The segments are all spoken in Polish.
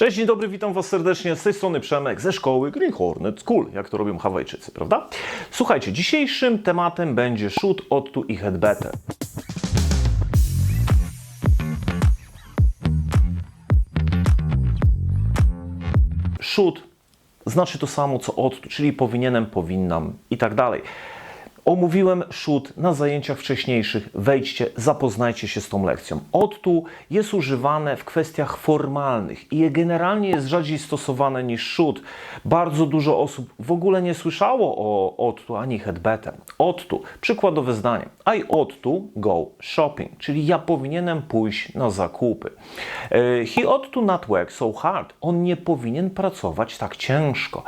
Cześć, dzień dobry, witam Was serdecznie. Z tej strony Przemek ze szkoły Green Hornet School, jak to robią Hawajczycy, prawda? Słuchajcie, dzisiejszym tematem będzie shoot, odtu i headbetter. Shoot znaczy to samo co odtu, czyli powinienem, powinnam i tak dalej. Omówiłem shoot na zajęciach wcześniejszych. Wejdźcie, zapoznajcie się z tą lekcją. Odtu jest używane w kwestiach formalnych i generalnie jest rzadziej stosowane niż shoot. Bardzo dużo osób w ogóle nie słyszało o odtu ani headbetter. Odtu, przykładowe zdanie. I ought to go shopping, czyli ja powinienem pójść na zakupy. E, He ought to not work so hard. On nie powinien pracować tak ciężko.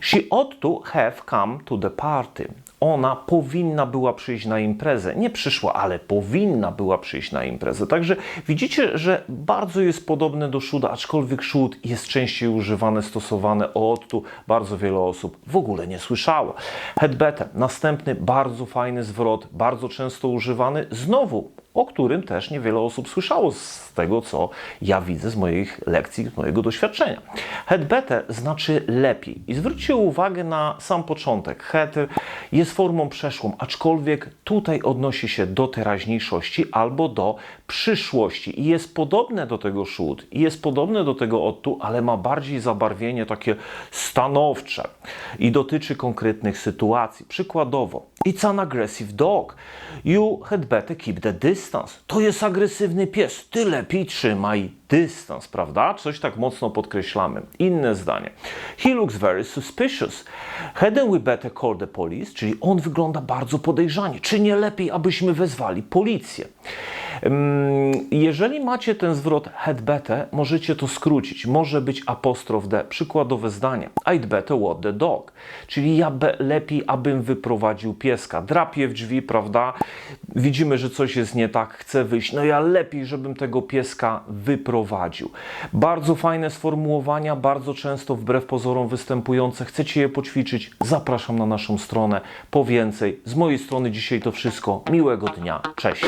She ought to have come to the party ona powinna była przyjść na imprezę. Nie przyszła, ale powinna była przyjść na imprezę. Także widzicie, że bardzo jest podobne do szuda, aczkolwiek szud jest częściej używany, stosowany od tu. Bardzo wiele osób w ogóle nie słyszało. Headbetter, następny bardzo fajny zwrot, bardzo często używany, znowu o którym też niewiele osób słyszało z tego, co ja widzę z moich lekcji, z mojego doświadczenia. Head better znaczy lepiej. I zwróćcie uwagę na sam początek. Head jest formą przeszłą, aczkolwiek tutaj odnosi się do teraźniejszości albo do przyszłości. I jest podobne do tego should, i jest podobne do tego odtu, ale ma bardziej zabarwienie takie stanowcze i dotyczy konkretnych sytuacji. Przykładowo, it's an aggressive dog. You had better keep the distance. To jest agresywny pies. Ty lepiej trzymaj dystans, prawda? Coś tak mocno podkreślamy. Inne zdanie. He looks very suspicious. Hadn't we better call the police? Czyli on wygląda bardzo podejrzanie. Czy nie lepiej, abyśmy wezwali policję? Jeżeli macie ten zwrot had better, możecie to skrócić. Może być apostrof d. Przykładowe zdanie. I'd better what the dog. Czyli ja be, lepiej, abym wyprowadził pieska. Drapie w drzwi, prawda? Widzimy, że coś jest nie tak, chce wyjść. No ja lepiej, żebym tego pieska wyprowadził. Bardzo fajne sformułowania, bardzo często wbrew pozorom występujące. Chcecie je poćwiczyć? Zapraszam na naszą stronę po więcej. Z mojej strony dzisiaj to wszystko. Miłego dnia. Cześć.